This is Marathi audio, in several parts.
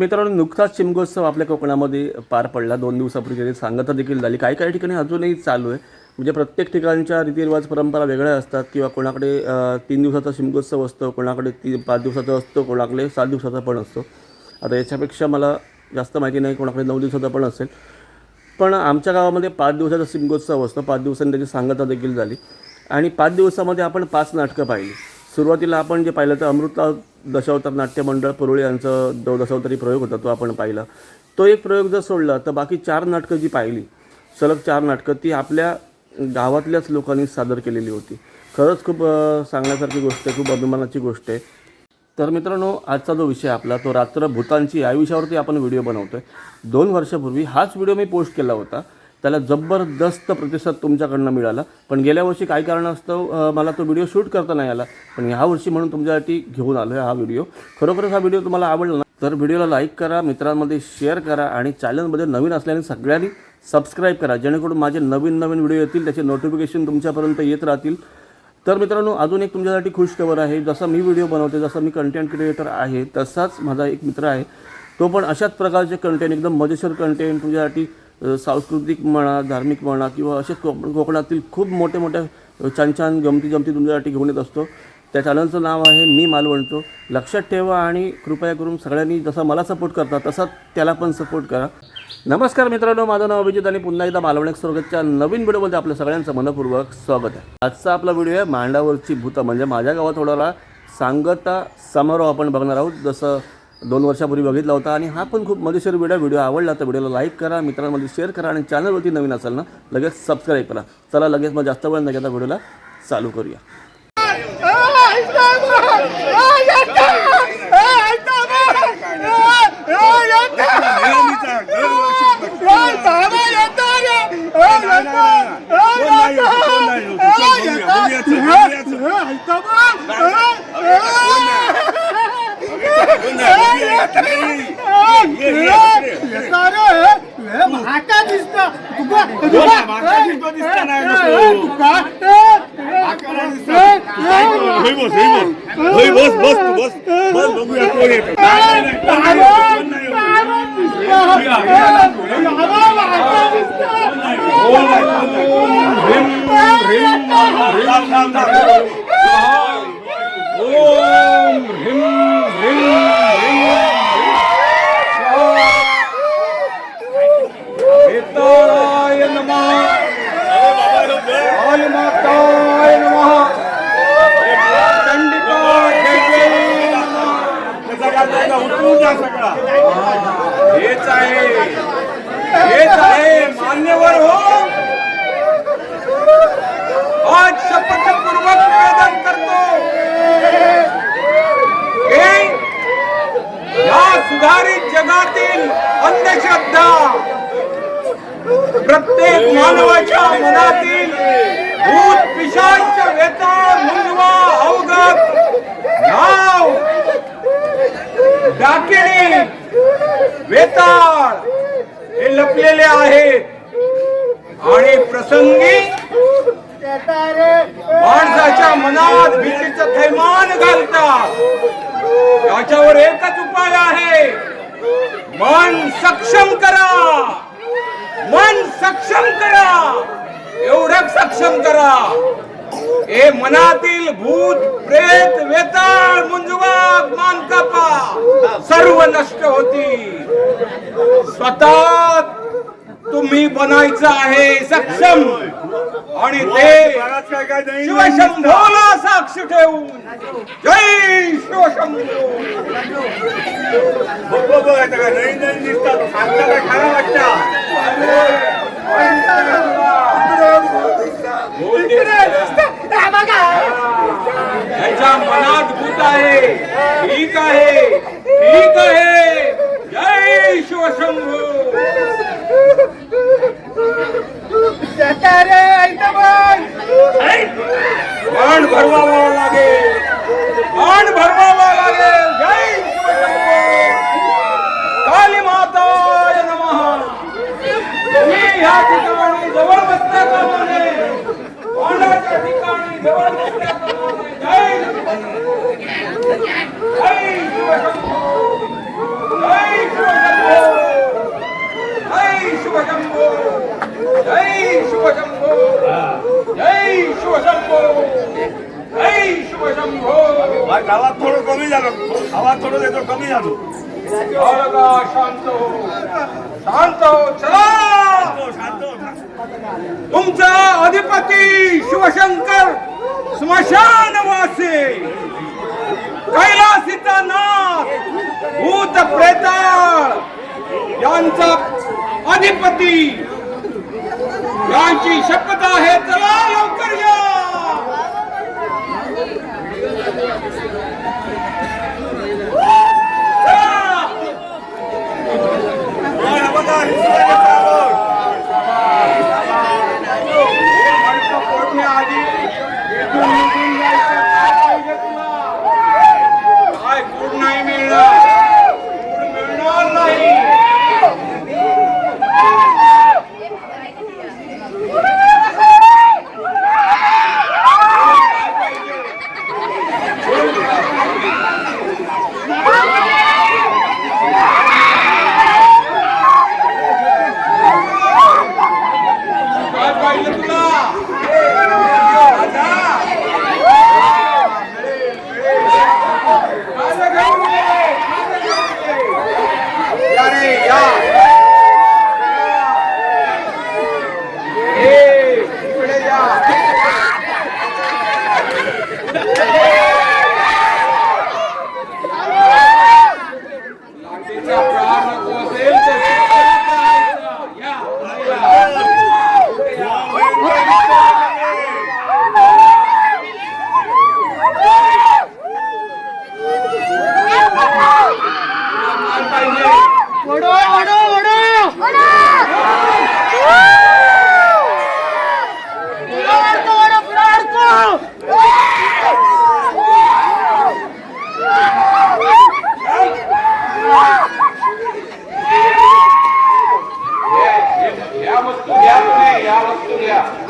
तर मित्रांनो नुकताच शिमगोत्सव आपल्या कोकणामध्ये पार पडला. दोन दिवसापूर्वी त्याची सांगता देखील झाली. काही काही ठिकाणी अजूनही चालू आहे. म्हणजे प्रत्येक ठिकाणच्या रीतिरिवाज परंपरा वेगळ्या असतात. किंवा कोणाकडे तीन दिवसाचा शिमगोत्सव असतो कोणाकडे ती पाच दिवसाचा असतो कोणाकडे सात दिवसाचा पण असतो. आता याच्यापेक्षा मला जास्त माहिती नाही कोणाकडे नऊ दिवसाचा पण असेल. पण आमच्या गावामध्ये पाच दिवसाचा शिमगोत्सव असतो. पाच दिवसांनी त्याची सांगता देखील झाली. आणि पाच दिवसामध्ये आपण पाच नाटकं पाहिली. सुरुवातीला आपण जे पाहिलं तर अमृता दशावतार नाट्य मंडळ यांचं दो दशावतारी प्रयोग होता तो आपण पाहिला. तो एक प्रयोग जर सोडला तर बाकी चार नाटकं जी पाहिली सलग चार नाटकं ती आपल्या गावातल्याच लोकांनी सादर केलेली होती. खरंच खूप सांगण्यासारखी गोष्ट आहे खूप अभिमानाची गोष्ट आहे. तर मित्रांनो आजचा जो विषय आपला तो रात्र भूतांची या विषयावरती आपण व्हिडिओ बनवतो आहे दोन वर्षापूर्वी हाच व्हिडिओ मी पोस्ट केला होता. त्याला जबरदस्त प्रतिसाद तुमच्याकडनं मिळाला. पण गेल्या वर्षी काय कारणास्तव असतं मला तो व्हिडिओ शूट करता नाही आला. पण ह्या वर्षी म्हणून तुमच्यासाठी घेऊन आलो आहे हा व्हिडिओ खरोखरच हा व्हिडिओ तुम्हाला आवडला ना तर व्हिडिओला लाईक करा मित्रांमध्ये शेअर करा आणि चॅनलमध्ये नवीन असल्याने सगळ्यांनी सबस्क्राईब करा. जेणेकरून माझे नवीन नवीन व्हिडिओ येतील त्याचे नोटिफिकेशन तुमच्यापर्यंत येत राहतील. तर मित्रांनो अजून एक तुमच्यासाठी खुश खबर आहे. जसा मी व्हिडिओ बनवते जसा मी कंटेंट क्रिएटर आहे तसाच माझा एक मित्र आहे. तो पण अशाच प्रकारचे कंटेंट एकदम मजेशीर कंटेंट तुमच्यासाठी सांस्कृतिक म्हणा धार्मिक म्हणा किंवा असेच कोकण कोकणातील खूप मोठे मोठे छान छान गमती जमती तुमच्यासाठी घेऊन येत असतो. त्या चॅनलचं नाव आहे मी मालवणतो लक्षात ठेवा आणि कृपया करून सगळ्यांनी जसा मला सपोर्ट करता तसा त्याला पण सपोर्ट करा. नमस्कार मित्रांनो माझं नाव अभिजित आणि पुन्हा एकदा मालवण स्वर्गतच्या नवीन व्हिडिओमध्ये आपल्या सगळ्यांचं मनपूर्वक स्वागत आहे. आजचा आपला व्हिडिओ आहे मांडावरची भूतं म्हणजे माझ्या गावात थोडाला सांगता समारोह आपण बघणार आहोत. जसं दोन वर्षापूर्वी बघितला होता आणि हा पण खूप मजेशीर व्हिडिओ व्हिडिओ आवडला तर व्हिडिओला लाईक करा मित्रांमध्ये शेअर करा आणि चॅनलवरती नवीन असाल ना लगेच सबस्क्राईब करा. चला लगेच मग जास्त वेळ न घेता व्हिडिओला चालू करूया. बस बस तू बस बस बघूया कोण येतो ओम नमः जा सगळा. हेच आहे. हेच आहे. मान्यवर हो. आज शपथपूर्वक निवेदन करतो. या सुधारित जगातील अंधश्रद्धा प्रत्येक मानवाच्या मनातील भूत पिशाच वेता मुंजवा अवगत. नाव डाकिणी वेताळ हे लपलेले आहेत. आणि प्रसंगी माणसाच्या मनात भीतीच थैमान घालतात. याच्यावर एकच उपाय आहे. मन सक्षम करा. मन सक्षम करा. एवढं सक्षम करा. हे मनातील भूत प्रेत वेताळ मुंजवा मानकापा सर्व नष्ट होती स्वतः तुम्ही बनायचं आहे सक्षम आणि ते शिवशंभोला साक्ष ठेवून. जय शिवशंभो. त्याच्या मनात भूत आहे. ठीक आहे. ठीक आहे. जय शिवशंभू. सोडू कमी झालो शांत हो. शांत हो चला! तुमचा अधिपती शिवशंकर स्मशानवासी कैलासिता नाथ भूत प्रेताळ यांचा अधिपती. यांची शपथ आहे चला Yeah. गया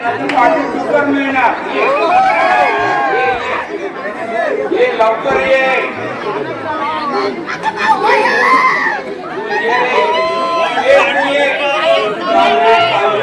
लवकर पाटील मिळणार ये लवकर ये ये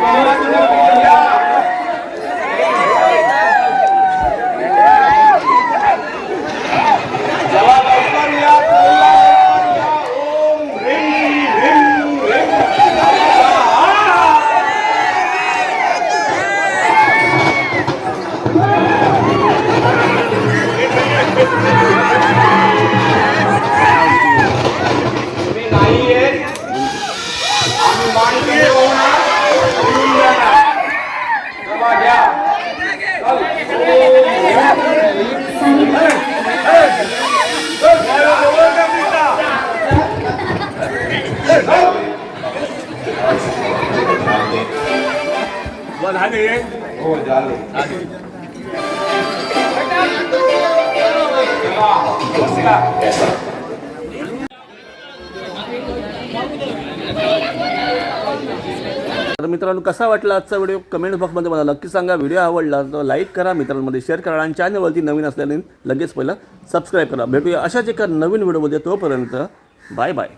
चला हो तर मित्रांनो कसा वाटला आजचा व्हिडिओ? कमेंट बॉक्समध्ये मला नक्की सांगा. व्हिडिओ आवडला तर लाईक करा मित्रांमध्ये शेअर करा आणि चॅनलवरती नवीन असल्याने लगेच पहिलं सबस्क्राईब करा. भेटूया अशाच एका नवीन व्हिडिओमध्ये. तोपर्यंत बाय बाय.